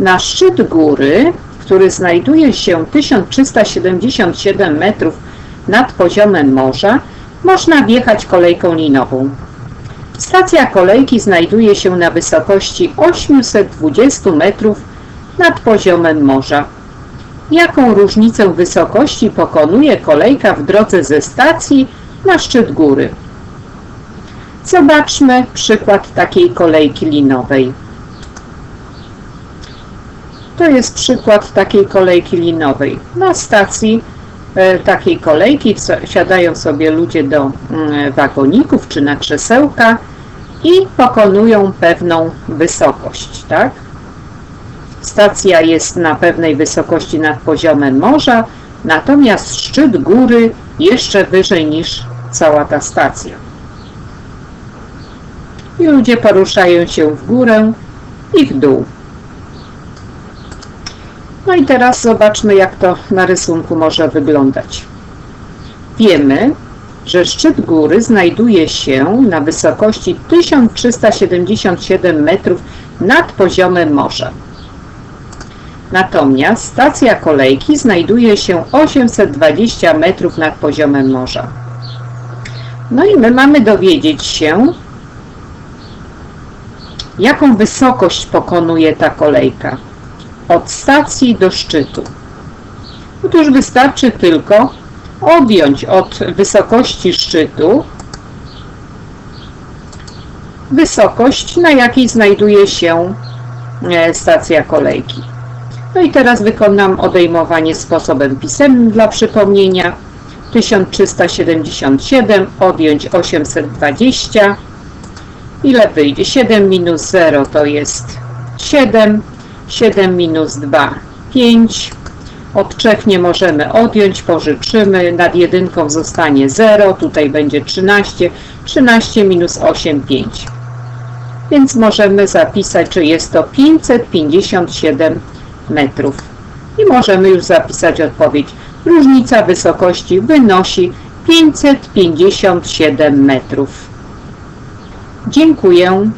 Na szczyt góry, który znajduje się 1377 metrów nad poziomem morza, można wjechać kolejką linową. Stacja kolejki znajduje się na wysokości 820 metrów nad poziomem morza. Jaką różnicę wysokości pokonuje kolejka w drodze ze stacji na szczyt góry? Zobaczmy przykład takiej kolejki linowej. To jest przykład takiej kolejki linowej. Na stacji e, takiej kolejki siadają sobie ludzie do mm, wagoników czy na krzesełka i pokonują pewną wysokość, tak? Stacja jest na pewnej wysokości nad poziomem morza, natomiast szczyt góry jeszcze wyżej niż cała ta stacja. I ludzie poruszają się w górę i w dół. No i teraz zobaczmy, jak to na rysunku może wyglądać. Wiemy, że szczyt góry znajduje się na wysokości 1377 metrów nad poziomem morza. Natomiast stacja kolejki znajduje się 820 metrów nad poziomem morza. No i my mamy dowiedzieć się, jaką wysokość pokonuje ta kolejka od stacji do szczytu. Otóż wystarczy tylko odjąć od wysokości szczytu wysokość, na jakiej znajduje się e, stacja kolejki. No i teraz wykonam odejmowanie sposobem pisemnym dla przypomnienia. 1377 odjąć 820. Ile wyjdzie? 7 minus 0 to jest 7. 7 minus 2 5. Od 3 nie możemy odjąć, pożyczymy. Nad jedynką zostanie 0. Tutaj będzie 13. 13 minus 8 5. Więc możemy zapisać, że jest to 557 metrów. I możemy już zapisać odpowiedź. Różnica wysokości wynosi 557 metrów. Dziękuję.